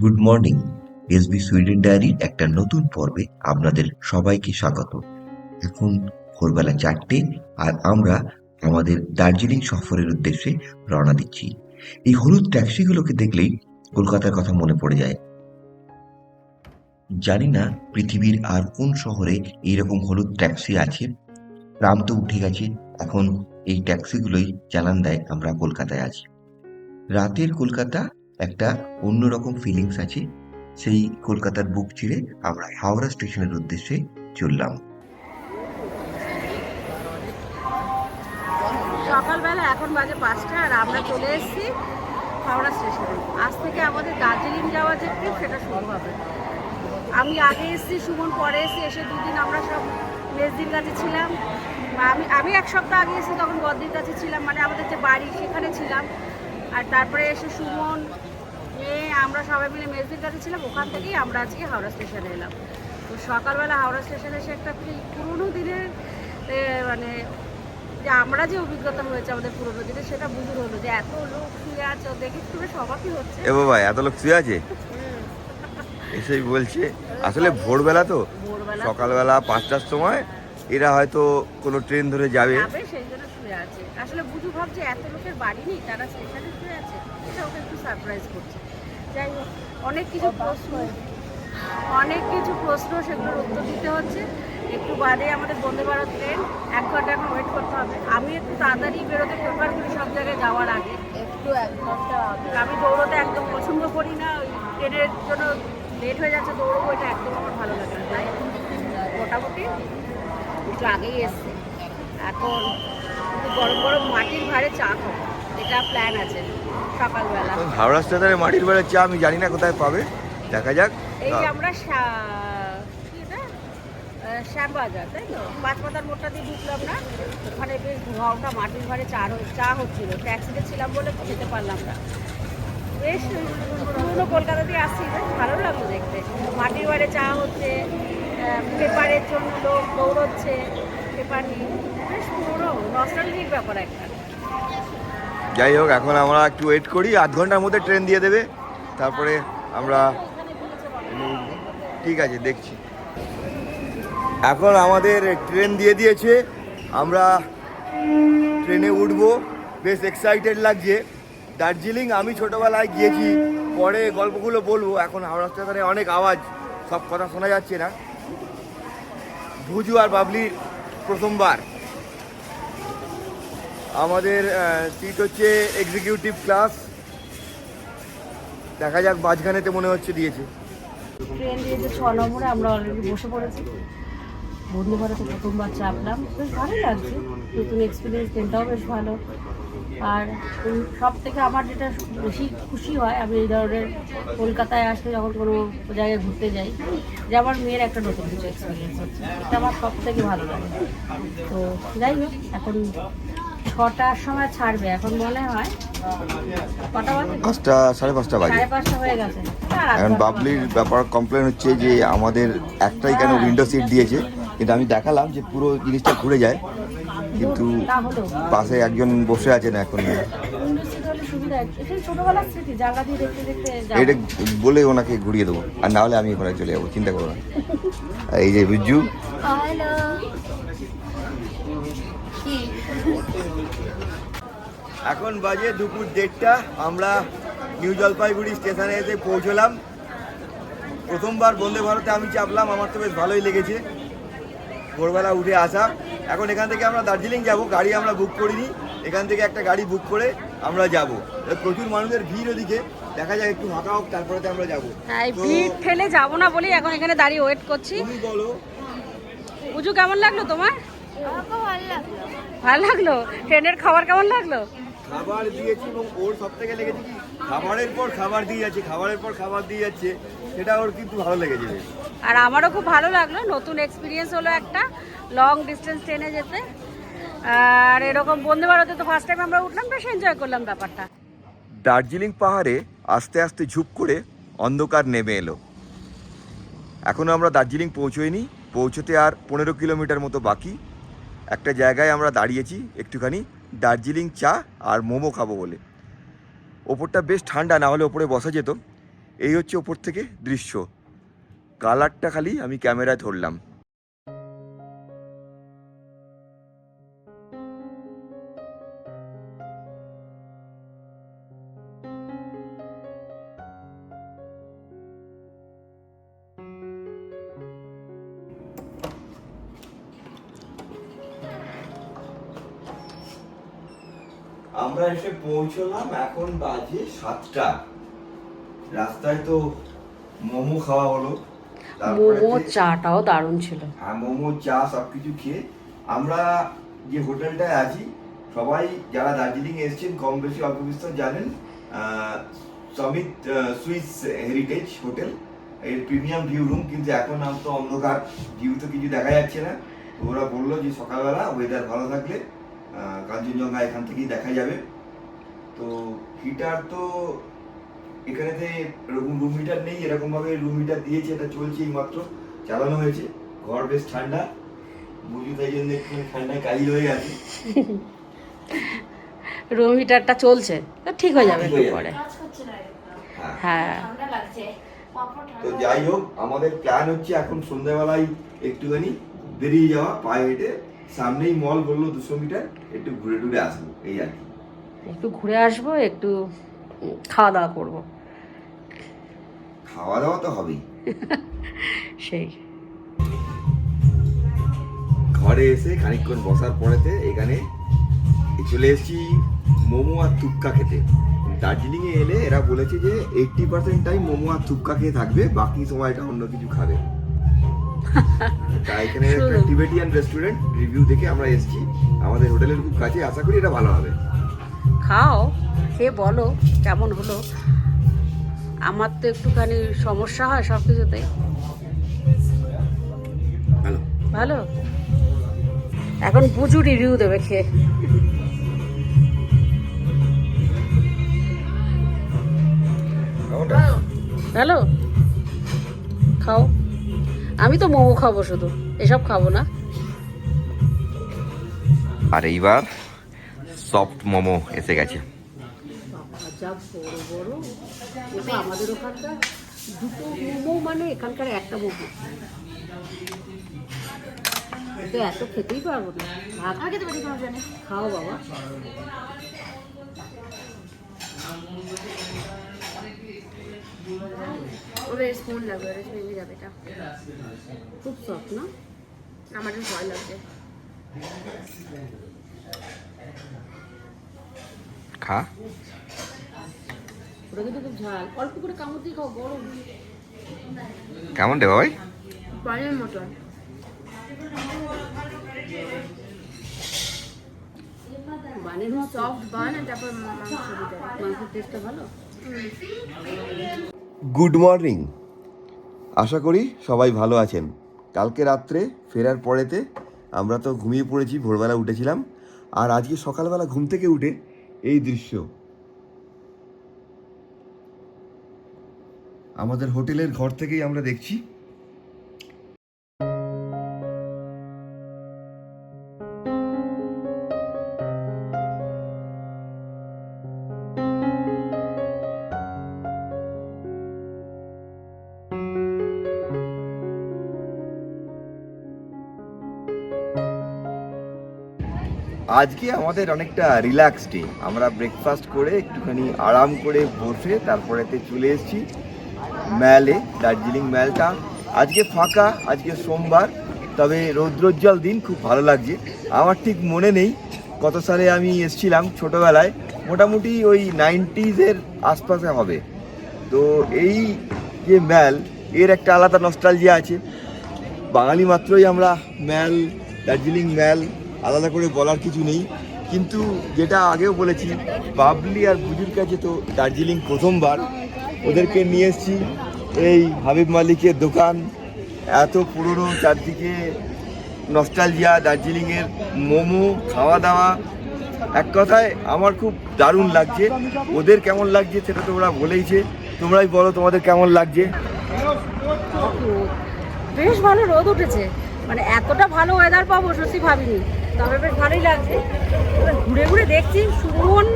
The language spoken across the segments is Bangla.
গুড মর্নিং, এসবি সুইডেন ডায়েরির একটা নতুন পর্বে আপনাদের সবাইকে স্বাগত। এখন ভোরবেলা চারটে, আর আমরা আমাদের দার্জিলিং সফরের উদ্দেশ্যে রওনা দিচ্ছি। এই হলুদ ট্যাক্সিগুলোকে দেখলেই কলকাতার কথা মনে পড়ে যায়। জানি না পৃথিবীর আর কোন শহরে এইরকম হলুদ ট্যাক্সি আছে। ট্রাম তো উঠে গেছে, এখন এই ট্যাক্সিগুলোই চালান দেয় আমরা কলকাতায় আছি। রাতের কলকাতা একটা অন্যরকম ফিলিংস আছে, সেই কলকাতার বুক চিরে আমরা হাওড়া স্টেশনের উদ্দেশ্যে চললাম। সকালবেলা এখন বাজে পাঁচটা আর আমরা চলে এসেছি হাওড়া স্টেশনে। আজ থেকে আমাদের দার্জিলিং যাওয়া যে ট্রিপ সেটা শুরু হবে। আমি আগে এসেছি, সুমন পরে এসে এসে দুদিন আমরা সব মেজদির কাছে ছিলাম। আমি আমি এক সপ্তাহ আগে এসেছি, তখন বদ্রির কাছে ছিলাম। মানে আমাদের যে বাড়ি সেখানে ছিলাম। আর তারপরে এসে সুমন মেয়ে আমরা সবাই মিলে মেজদির কাছে ছিলাম ওখান থেকেই আমরা আজকে হাওড়া স্টেশনে এলাম। তো সকালবেলা হাওড়া স্টেশনে এসে একটা পুরো- পুরোনো দিনের মানে যে আমরা যে অভিজ্ঞতা হয়েছে আমাদের পুরোনো দিনে সেটা বুঝতে হলো যে এত লোক শুয়ে আছে দেখে খুবই স্বভাবই হচ্ছে। এ বাবা এত লোক শুয়ে আছে? এসেই বলছে। আসলে ভোরবেলা তো ভোরবেলা সকালবেলা পাঁচটার সময় এরা হয়তো কোনো ট্রেন ধরে যাবে। যাবে সেই জন্য শুয়ে আছে। আসলে বুঝু ভাবছে এত লোকের বাড়ি নেই তারা স্টেশনে শুয়ে আছে এটা ওকে একটু সারপ্রাইজ করছে। যাই হোক অনেক কিছু প্রশ্ন অনেক কিছু প্রশ্ন সেগুলোর উত্তর দিতে হচ্ছে। একটু বাদে আমাদের বন্দে ভারত ট্রেন এক ঘণ্টা এখন ওয়েট করতে হবে। আমি একটু তাড়াতাড়ি বেরোতে প্রেফার করি সব জায়গায় যাওয়ার আগে। একটু এক ঘণ্টা আমি দৌড়োতে একদম পছন্দ করি না ওই ট্রেনের জন্য লেট হয়ে যাচ্ছে দৌড়বো এটা একদম আমার ভালো লাগে না। তাই মোটামুটি একটু আগেই এসছে। এখন গরম গরম মাটির ভারে চা খাব এটা প্ল্যান আছে। সকালবেলা। হাওড়া স্টেশনে মাটির বেড়ে চা আমি জানি না কোথায় পাবে। দেখা যাক। এই আমরা শ্যামবাজার তাই তো? পাঁচপাতার মোড়টা দিয়ে ঢুকলাম না? ওখানে বেশ মাটির ঘরে চা চা হচ্ছিল। ট্যাক্সিতে ছিলাম বলে খেতে পারলাম না। বেশ পুরোনো কলকাতা দিয়ে আসছি বেশ ভালো লাগল দেখতে। মাটির চা হচ্ছে পেপারের জন্য লোক দৌড়চ্ছে পেপার নিয়ে। বেশ পুরোনো নস্টালজিক ব্যাপার একটা। যাই হোক, এখন আমরা একটু ওয়েট করি, আধ ঘণ্টার মধ্যে ট্রেন দিয়ে দেবে। তারপরে আমরা। ঠিক আছে, দেখছি। এখন আমাদের ট্রেন দিয়ে দিয়েছে, আমরা ট্রেনে উঠবো। বেশ এক্সাইটেড লাগছে। দার্জিলিং, আমি ছোটোবেলায় গিয়েছি, পরে গল্পগুলো বলব। এখন হাওড়া স্টেশনে অনেক আওয়াজ, সব কথা শোনা যাচ্ছে না। ভুজু আর বাবলির প্রথমবার। আমাদের সিট হচ্ছে এক্সিকিউটিভ ক্লাস দেখা যাক মাঝখানেতে মনে হচ্ছে দিয়েছে। ট্রেন দিয়েছে ছ নম্বরে, আমরা অলরেডি বসে পড়েছি। বন্ধু ভারতে প্রথমবার চাপলাম। বেশ ভালো লাগছে। নতুন এক্সপিরিয়েন্স ট্রেনটাও বেশ ভালো। আর সব থেকে আমার যেটা বেশি খুশি হয়, আমি এই ধরনের কলকাতায় আসলে যখন কোনো জায়গায় ঘুরতে যাই, যে আমার মেয়ের একটা নতুন কিছু এক্সপিরিয়েন্স হচ্ছে। এটা আমার সব থেকে ভালো লাগে। তো যাই হোক, এখন ছটার সময় ছাড়বে এখন মনে হয়। পাঁচটা সাড়ে পাঁচটা বাজে। হয়ে এখন বাবলির ব্যাপার কমপ্লেন হচ্ছে যে আমাদের একটাই কেন উইন্ডো সিট দিয়েছে। কিন্তু আমি দেখালাম যে পুরো জিনিসটা ঘুরে যায়। কিন্তু পাশে একজন বসে আছেন এখন। এটা বলে ওনাকে ঘুরিয়ে দেবো। আর না হলে আমি ওখানে চলে যাব চিন্তা করো না। এই যে বিজ্জু। এখন বাজে দুপুর দেড়টা। আমরা নিউ জলপাইগুড়ি স্টেশনে এসে পৌঁছলাম। প্রথমবার বন্দে ভারতে আমি চাপলাম আমার তো বেশ ভালোই লেগেছে। ভোরবেলা উঠে আসা। এখন এখান থেকে আমরা দার্জিলিং যাব গাড়ি আমরা বুক করিনি। এখান থেকে একটা গাড়ি বুক করে আমরা যাব। প্রচুর মানুষের ভিড় ওদিকে। দেখা যায় একটু ফাঁকা হোক তারপরে আমরা যাব। হ্যাঁ ভিড় ঠেলে যাব না বলি এখন এখানে দাঁড়িয়ে ওয়েট করছি। তুমি বলো। উজু কেমন লাগল তোমার? ভালো লাগল। ট্রেনের খাবার কেমন লাগল? খাবার দিয়েছি এবং ওর সব থেকে লেগেছে কি? খাবারের পর খাবার দিয়ে যাচ্ছে খাবারের পর খাবার দিয়ে যাচ্ছে সেটা ওর কিন্তু ভালো লেগেছে বেশ। আর আমারও খুব ভালো লাগল নতুন এক্সপিরিয়েন্স হলো একটা লং ডিস্টেন্স ট্রেনে যেতে। আর এরকম বন্দে ভারতে তো ফার্স্ট টাইম আমরা উঠলাম বেশ এনজয় করলাম ব্যাপারটা। দার্জিলিং পাহাড়ে আস্তে আস্তে ঝুপ করে অন্ধকার নেমে এলো। এখনও আমরা দার্জিলিং পৌঁছোইনি পৌঁছতে আর পনেরো কিলোমিটার মতো বাকি। একটা জায়গায় আমরা দাঁড়িয়েছি একটুখানি দার্জিলিং চা আর মোমো খাব বলে। ওপরটা বেশ ঠান্ডা, না হলে ওপরে বসা যেত। এই হচ্ছে ওপর থেকে দৃশ্য। কালারটা খালি আমি ক্যামেরায় ধরলাম। আমরা এসে পৌঁছলাম এখন বাজে সাতটা। রাস্তায় তো মোমো খাওয়া হলো। মোমো চাটাও দারুণ ছিল। হ্যাঁ মোমো চা সব কিছু খেয়ে আমরা যে হোটেলটায় আছি সবাই যারা দার্জিলিং এসেছেন কম বেশি অল্প বিস্তর জানেন সমিত সুইস হেরিটেজ হোটেল এর প্রিমিয়াম ভিউ রুম কিন্তু এখন আম তো অন্ধকার ভিউ তো কিছু দেখা যাচ্ছে না। ওরা বলল যে সকালবেলা ওয়েদার ভালো থাকলে কাঞ্চনজঙ্ঘা এখান থেকেই দেখা যাবে। তো হিটার তো এখানেতে এরকম রুম হিটার নেই এরকম ভাবে রুম হিটার দিয়েছে এটা চলছে এই মাত্র চালানো হয়েছে। ঘর বেশ ঠান্ডা বুঝু তাই জন্য একটু ঠান্ডায় কালি হয়ে গেছে রুম হিটারটা চলছে তো ঠিক হয়ে যাবে একটু পরে। হ্যাঁ। হ্যাঁ। ঠান্ডা লাগছে। পাপড় তো যাই হোক আমাদের প্ল্যান হচ্ছে এখন সন্ধ্যাবেলায় একটুখানি বেরিয়ে যাওয়া পায়ে হেঁটে সামনেই মল বলল দুশো মিটার একটু ঘুরে টুরে আসব এই আর কি। একটু ঘুরে আসব একটু খাওয়া দাওয়া করব। খাওয়া দাওয়া তো হবেই। সেই। ঘরে এসে খানিকক্ষণ বসার পরেতে এখানে চলে এসেছি মোমো আর থুপকা খেতে। দার্জিলিংয়ে এলে এরা বলেছে যে এইটটি পার্সেন্ট টাইম মোমো আর থুপকা খেয়ে থাকবে বাকি সময়টা অন্য কিছু খাবে। এখানে একটা টিবেটিয়ান রেস্টুরেন্ট রিভিউ দেখে আমরা এসেছি। আমাদের হোটেলের খুব কাছে আশা করি এটা ভালো হবে। খাও খেয়ে বলো কেমন হলো। আমার তো একটুখানি সমস্যা হয় সব কিছুতেই ভালো। ভালো? এখন বুঝু রিভিউ দেবে খেয়ে? ভালো? খাও। আমি তো মোমো খাব শুধু। এসব খাব না। আর এইবার সফট মোমো এসে গেছে। যা বড় বড়। ওটা আমাদের ওখানকার দুটো মোমো মানে এখানকার একটা মোমো। তো এত খেতেই পারব না। কোনো খাও বাবা। ওদের স্পুন লাগবে ভেঙে যাবে এটা। খুব সফট না? আমার ভয় লাগছে। খা। ওটা কিন্তু খুব ঝাল। অল্প করে কামড় দিয়ে খাও গরম। কেমন রে ভাই পানির মতন। বানের মতো। সফট বান তারপর মাংস। মাংসের টেস্টটা ভালো? গুড মর্নিং আশা করি সবাই ভালো আছেন। কালকে রাত্রে ফেরার পরেতে আমরা তো ঘুমিয়ে পড়েছি, ভোরবেলা উঠেছিলাম। আর আজকে সকালবেলা ঘুম থেকে উঠে এই দৃশ্য। আমাদের হোটেলের ঘর থেকেই আমরা দেখছি আজকে আমাদের অনেকটা রিল্যাক্স ডে আমরা ব্রেকফাস্ট করে একটুখানি আরাম করে বসে তারপরেতে চলে এসেছি ম্যালে দার্জিলিং ম্যালটা আজকে ফাঁকা, আজকে সোমবার, তবে রৌদ্রোজ্জ্বল দিন, খুব ভালো লাগছে। আমার ঠিক মনে নেই কত সালে আমি এসেছিলাম ছোটোবেলায়। মোটামুটি ওই নাইনটিজের আশপাশে হবে। তো এই যে ম্যাল এর একটা আলাদা নস্টালজিয়া আছে। বাঙালি মাত্রই আমরা ম্যাল দার্জিলিং ম্যাল আলাদা করে বলার কিছু নেই। কিন্তু যেটা আগেও বলেছি, বাবলি আর বুজুর কাছে তো দার্জিলিং প্রথমবার। ওদেরকে নিয়ে এসেছি, এই হাবিব মালিকের দোকান। এত পুরনো চারদিকে নস্টালজিয়া দার্জিলিংয়ের মোমো খাওয়া দাওয়া এক কথায়, আমার খুব দারুণ লাগছে। ওদের কেমন লাগছে সেটা তো ওরা বলেইছে। তোমরাই বলো তোমাদের কেমন লাগছে। বেশ ভালো রোদ উঠেছে। মানে এতটা ভালো ওয়েদার পাবো, সত্যি ভাবিনি। তবে বেশ ভালোই লাগছে। এবার ঘুরে ঘুরে দেখছি সুমন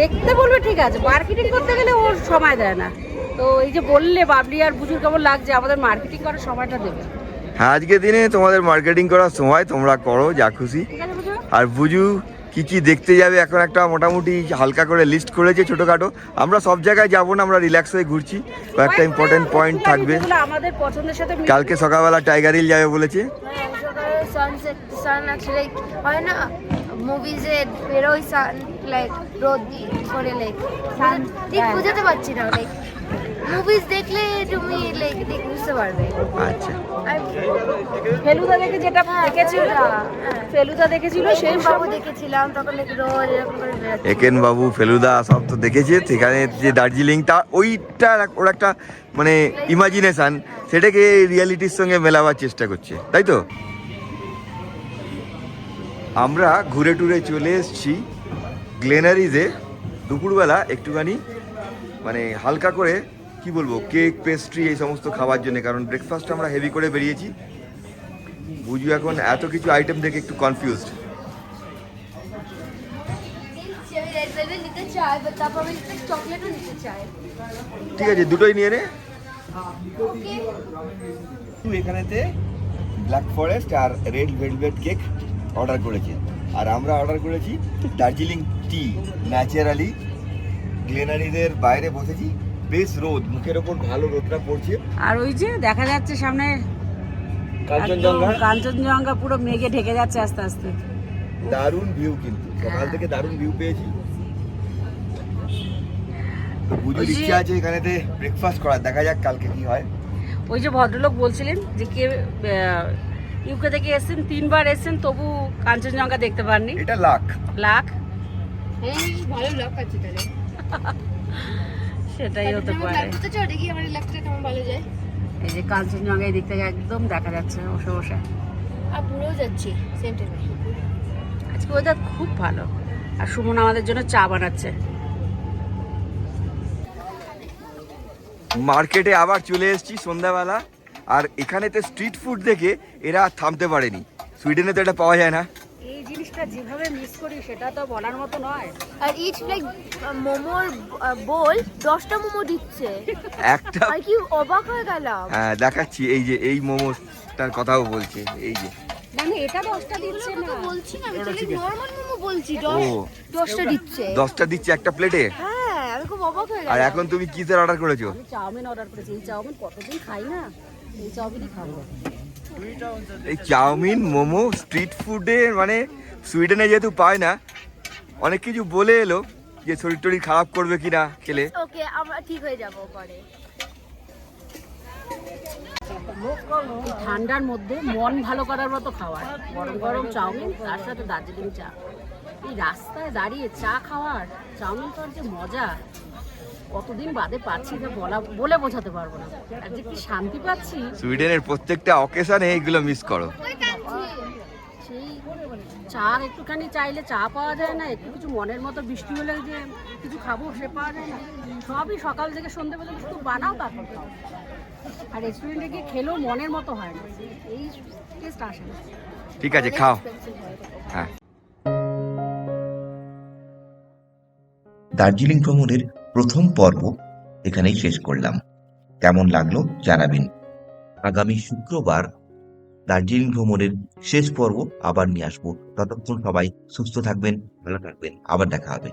দেখতে বলবে ঠিক আছে মার্কেটিং করতে গেলে ওর সময় দেয় না। তো এই যে বললে বাবলি আর বুঝুর কেমন লাগছে আমাদের মার্কেটিং করার সময়টা দেবে। হ্যাঁ আজকে দিনে তোমাদের মার্কেটিং করার সময় তোমরা করো যা খুশি। আর বুঝু কি কি দেখতে যাবে এখন একটা মোটামুটি হালকা করে লিস্ট করেছে ছোটোখাটো। আমরা সব জায়গায় যাব না আমরা রিল্যাক্স হয়ে ঘুরছি। কয়েকটা ইম্পর্টেন্ট পয়েন্ট থাকবে। আমাদের পছন্দের সাথে কালকে সকালবেলা টাইগার হিল যাবে বলেছে। সানসেট সান হয় না মুভিজে বেরোয় সান লাইক রোদ করে লাইক সান ঠিক। বুঝাতে পারছি না লাইক মুভিজ দেখলে তুমি লাইক বুঝতে পারবে আচ্ছা ফেলুদা দেখে যেটা দেখেছিল? হ্যাঁ। ফেলুদা দেখেছিল সেই বাবু দেখেছিলাম তখন লাইক রোজ এরকম করে একেন বাবু ফেলুদা সব তো দেখেছে সেখানে যে দার্জিলিং তা ওইটা ওর একটা মানে ইমাজিনেশন সেটাকে রিয়ালিটির সঙ্গে মেলাবার চেষ্টা করছে তাই তো? আমরা ঘুরে টুরে চলে এসেছি গ্লেনারিজে। দুপুরবেলা একটুখানি মানে হালকা করে, কি বলব, কেক পেস্ট্রি এই সমস্ত খাওয়ার জন্য, কারণ ব্রেকফাস্ট আমরা হেভি করে বেরিয়েছি। বুঝু এখন এত কিছু আইটেম দেখে একটু কনফিউজড ঠিক আছে, দুটোই নিয়ে নে। এখানেতে ব্ল্যাক ফরেস্ট আর রেড ভেলভেট কেক অর্ডার করেছি। আর আমরা অর্ডার করেছি দার্জিলিং টি ন্যাচারালি। গ্লেনারিদের বাইরে বসেছি বেশ রোদ মুখের ওপর ভালো রোদটা পড়ছে। আর ওই যে দেখা যাচ্ছে সামনে কাঞ্চনজঙ্ঘা? কাঞ্চনজঙ্ঘা পুরো মেঘে ঢেকে যাচ্ছে আস্তে আস্তে। দারুণ ভিউ কিন্তু সকাল থেকে দারুণ ভিউ পেয়েছি। বুঝুর ইচ্ছা আছে এখানেতে ব্রেকফাস্ট করার দেখা যাক কালকে কি হয়। ওই যে ভদ্রলোক বলছিলেন যে কে ইউকে থেকে এসেছেন তিনবার এসেছেন তবু কাঞ্চনজঙ্ঘা দেখতে পাননি। এটা লাখ। লাখ? ভালো লাভ আছে তাহলে। সেটাই হতে পারে। এই যে কাঞ্চনজঙ্ঘা এই দিক থেকে একদম দেখা যাচ্ছে বসে বসে। আর পুরো যাচ্ছি সেম টাইমে আজকে ওয়েদার খুব ভালো। আর সুমন আমাদের জন্য চা বানাচ্ছে। মার্কেটে আবার চলে এসেছি সন্ধ্যাবেলা। আর এখানেতে স্ট্রিট ফুড দেখে এরা আর থামতে পারেনি। সুইডেনে তো এটা পাওয়া যায় না। এই জিনিসটা যেভাবে মিস করি সেটা তো বলার মতো নয়। আর ইচ লাইক মোমোর বোল দশটা মোমো দিচ্ছে। একটা আর কি অবাক হয়ে গেলাম। হ্যাঁ দেখাচ্ছি এই যে এই মোমোটার কথাও বলছে এই যে। মানে এটা দশটা দিচ্ছে না। কথা বলছি না আমি ঠিক মোমো বলছি ও দশ দশটা দিচ্ছে। দশটা দিচ্ছে একটা প্লেটে হ্যাঁ আমি খুব অবাক হয়ে আর এখন তুমি কিসের অর্ডার করেছ? আমি চাউমিন অর্ডার করেছি এই চাউমিন কতদিন খাই না? এই চাউমিন মোমো স্ট্রিট ফুডে মানে সুইডেনে যেহেতু পায় না অনেক কিছু বলে এলো যে শরীর টরীর খারাপ করবে কিনা খেলে। ওকে আমরা ঠিক হয়ে যাব পরে। ঠান্ডার মধ্যে মন ভালো করার মতো খাওয়ার গরম গরম চাউমিন তার সাথে দার্জিলিং চা। এই রাস্তায় দাঁড়িয়ে চা খাওয়ার চাউমিন খাওয়ার যে মজা। কতদিন বাদে পাচ্ছি যে বলা বলে বোঝাতে পারব না। আর যে কি শান্তি পাচ্ছি? সুইডেনের প্রত্যেকটা অকেশনে এইগুলো মিস করো। সেই চা একটুখানি চাইলে চা পাওয়া যায় না একটু কিছু মনের মতো বৃষ্টি হলে যে কিছু খাব সে পাওয়া যায় না। সবই সকাল থেকে সন্ধ্যে পর্যন্ত শুধু বানাও তারপর আর রেস্টুরেন্টে গিয়ে খেলেও মনের মতো হয় না। এই টেস্ট আসে না। ঠিক আছে খাও। হ্যাঁ। দার্জিলিং ভ্রমণের প্রথম পর্ব এখানেই শেষ করলাম। কেমন লাগল জানাবেন। আগামী শুক্রবার দার্জিলিং ভ্রমণের শেষ পর্ব আবার নিয়ে আসব। ততক্ষণ সবাই সুস্থ থাকবেন, ভালো থাকবেন। আবার দেখা হবে।